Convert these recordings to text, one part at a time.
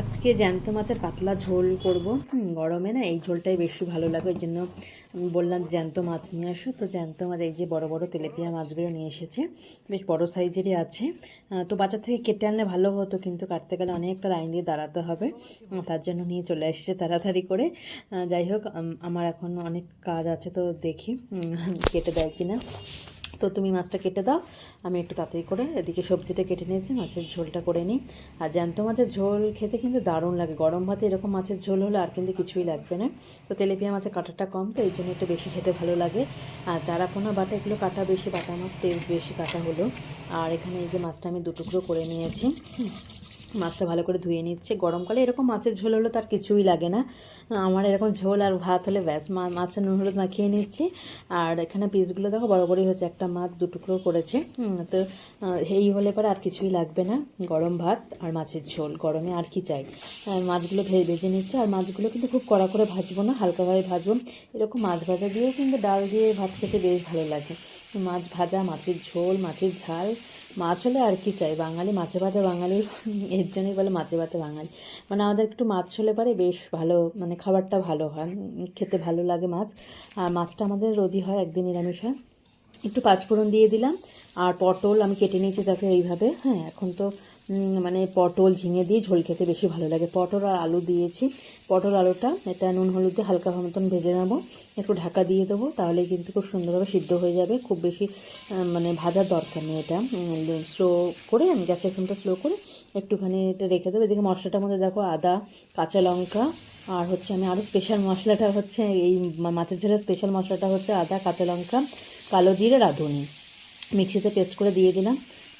আজকে জ্যান্ত মাছের পাতলা ঝোল করব। গরমে না এই ঝোলটাই বেশি ভালো লাগে, ওই জন্য বললাম জ্যান্ত মাছ নিয়ে আসো। তো জ্যান্ত মাছ, এই যে বড় বড় তেলেপিয়া মাছগুলো নিয়ে এসেছে, বেশ বড় সাইজেরই আছে। তো বাজার থেকে কেটে আনলে ভালো হতো, কিন্তু কাটতে গেলে অনেকটা লাইন দিয়ে দাঁড়াতে হবে। তার জন্য নিয়ে চলে এসেছে তাড়াতাড়ি করে। যাই হোক আমার এখন অনেক কাজ আছে, তো দেখি কেটে দেয় কিনা। তো তুমি মাছটা কেটে দাও। আমি একটু তাড়াতাড়ি করে এদিকে সবজিটা কেটে নিয়েছি, মাছের ঝোলটা করে নিই। আর জ্যান্ত মাছের ঝোল খেতে কিন্তু দারুণ লাগে। গরম ভাতে এরকম মাছের ঝোল হলে আর কিন্তু কিছুই লাগবে না। তো তেলেপিয়া মাছের কাঁটাটা কম, তো এই জন্য একটু বেশি খেতে ভালো লাগে। আর চারা পোনা বাটা, এগুলো কাটা বেশি বাটা মাছ টেস্ট বেশি কাটা হলো। আর এখানে এই যে মাছটা আমি দুটুকরো করে নিয়েছি। মাছটা ভালো করে ধুয়ে নিচ্ছে। গরমকালে এরকম মাছের ঝোল হলে তার কিছুই লাগে না। আমার এরকম ঝোল আর ভাত হলে ব্যাস, মা মাছের নুন হলুদ মাখিয়ে নিচ্ছি। আর এখানে পিসগুলো দেখো বড় বড়ই হচ্ছে একটা মাছ দু টুকরো করেছে তো এই হলে পরে আর কিছুই লাগবে না। গরম ভাত আর মাছের ঝোল, গরমে আর কি চাই? মাছগুলো ভে- ভেজে নিচ্ছে। আর মাছগুলো কিন্তু খুব কড়া করে ভাজবো না, হালকাভাবে ভাজবো। এরকম মাছ ভাজা দিয়েও কিন্তু ডাল দিয়ে ভাত খেতে বেশ ভালো লাগে। মাছ ভাজা, মাছের ঝোল, মাছের ঝাল, মাছ হলে আর কি চাই? বাঙালি, মাছে ভাতে বাঙালি এর জন্যই বলে মাছে ভাতে বাঙালি। মানে আমাদের একটু মাছ হলে পারে বেশ ভালো মানে খাবারটা ভালো হয় খেতে ভালো লাগে মাছ। আর মাছটা আমাদের রোজই হয়, একদিন নিরামিষ হয়। একটু পাঁচফোড়ন দিয়ে দিলাম আর পটল আমি কেটে নিয়েছি তাকে এইভাবে। হ্যাঁ এখন তো মানে পটল ঝিঙে দিয়ে ঝোল খেতে বেশি ভালো লাগে। পটল আর আলু দিয়েছি। পটল আলুটা, এটা নুন হলুদে হালকা মতন ভেজে নেব। একটু ঢাকা দিয়ে দেবো, তাহলে কিন্তু খুব সুন্দরভাবে সিদ্ধ হয়ে যাবে। খুব বেশি মানে ভাজার দরকার নেই এটা। স্লো করে, আমি গ্যাসের ফ্লেমটা স্লো করে একটুখানি এটা রেখে দেবো। এদিকে মশলাটার মধ্যে দেখো আদা, কাঁচা লঙ্কা, আর হচ্ছে আমি আরও স্পেশাল মশলাটা হচ্ছে এই মাছের ঝোলের স্পেশাল মশলাটা হচ্ছে আদা, কাঁচা লঙ্কা, কালো জিরে, রাঁধুনি। মিক্সিতে পেস্ট করে দিয়ে দিলাম।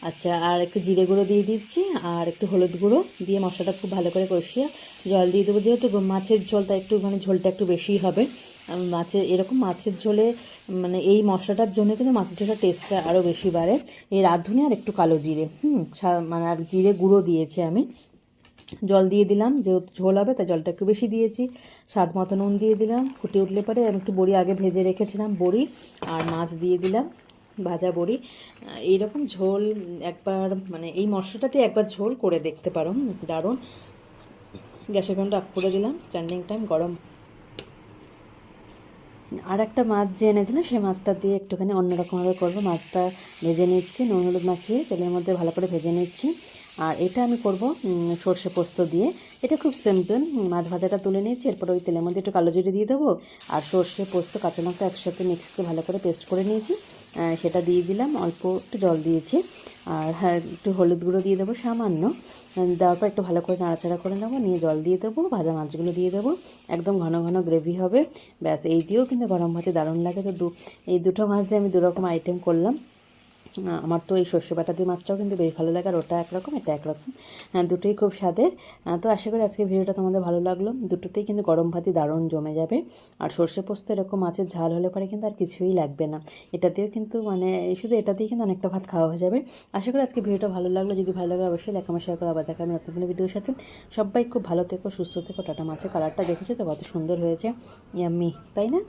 আচ্ছা আর একটু জিরে গুঁড়ো দিয়ে দিচ্ছি, আর একটু হলুদ গুঁড়ো দিয়ে মশলাটা খুব ভালো করে কষিয়ে জল দিয়ে দেবো। যেহেতু মাছের ঝোলটা একটু মানে ঝোলটা একটু বেশিই হবে মাছের, এরকম মাছের ঝোলে মানে এই মশলাটার জন্য কিন্তু মাছের ঝোলের টেস্টটা আরও বেশি বাড়ে। এই রাঁধুনি আর একটু কালো জিরে, হুম মানে আর জিরে গুঁড়ো দিয়েছি আমি। জল দিয়ে দিলাম, যেহেতু ঝোল হবে, তাই জলটা একটু বেশি দিয়েছি। স্বাদ মতো নুন দিয়ে দিলাম, ফুটে উঠলে পরে আমি একটু বড়ি আগে ভেজে রেখেছিলাম বড়ি, আর মাছ দিয়ে দিলাম। ভাজা বড়ি। এইরকম ঝোল একবার মানে এই মশলাটাতে একবার ঝোল করে দেখতে পারো। দারুণ। গ্যাসের ফ্লেমটা অফ করে দিলাম। স্ট্যান্ডিং টাইম গরম। আর একটা মাছ যে এনেছিলাম সেই মাছটা দিয়ে একটুখানি অন্যরকমভাবে করব। মাছটা ভেজে নিচ্ছি, নুন হলুদ মাখিয়ে তেলের মধ্যে ভালো করে ভেজে নিচ্ছি। আর এটা আমি করব সর্ষে পোস্ত দিয়ে। এটা খুব সিম্পল মাছ ভাজাটা তুলে নিয়েছি, এরপর ওই তেলের মধ্যে একটু কালো জিরে দিয়ে দেবো। আর সর্ষে পোস্ত, কাঁচা লঙ্কা একসাথে মিক্সিতে ভালো করে পেস্ট করে নিয়েছি। সেটা দিয়ে দিলাম, অল্প একটু জল দিয়েছি। আর হ্যাঁ একটু হলুদ গুঁড়ো দিয়ে দেবো সামান্য। দেওয়ার পর একটু ভালো করে নাড়াচাড়া করে নেব, নিয়ে জল দিয়ে দেবো, ভাজা মাছগুলো দিয়ে দেবো। একদম ঘন ঘন গ্রেভি হবে। ব্যাস, এই দিয়েও কিন্তু গরম ভাতে দারুণ লাগে। তো দু, এই দুটো মাছ দিয়ে আমি দুরকম আইটেম করলাম আমার তো এই সর্ষে বাটা দিয়ে মাছটাও কিন্তু বেশ ভালো লাগে আর ওটা একরকম, এটা একরকম। দুটোই খুব স্বাদের। তো আশা করি আজকে ভিডিওটা তোমাদের ভালো লাগল। দুটোতেই কিন্তু গরম ভাতই দারুণ জমে যাবে। আর সর্ষে পোস্ত এরকম মাছের ঝাল হলে পরে কিন্তু আর কিছুই লাগবে না। এটাতেও কিন্তু মানে শুধু এটা এটাতেই কিন্তু অনেকটা ভাত খাওয়া হয়ে যাবে। আশা করি আজকে ভিডিওটা ভালো লাগল। যদি ভালো লাগে অবশ্যই আমার শেয়ার করে আবার দেখা আমি নতুন ভিডিওর সাথে। সবাই খুব ভালো থেকো, সুস্থ থেকো। টাটা, মাছের কালারটা দেখেছ তো? কত সুন্দর হয়েছে। ইয়াম্মি তাই না?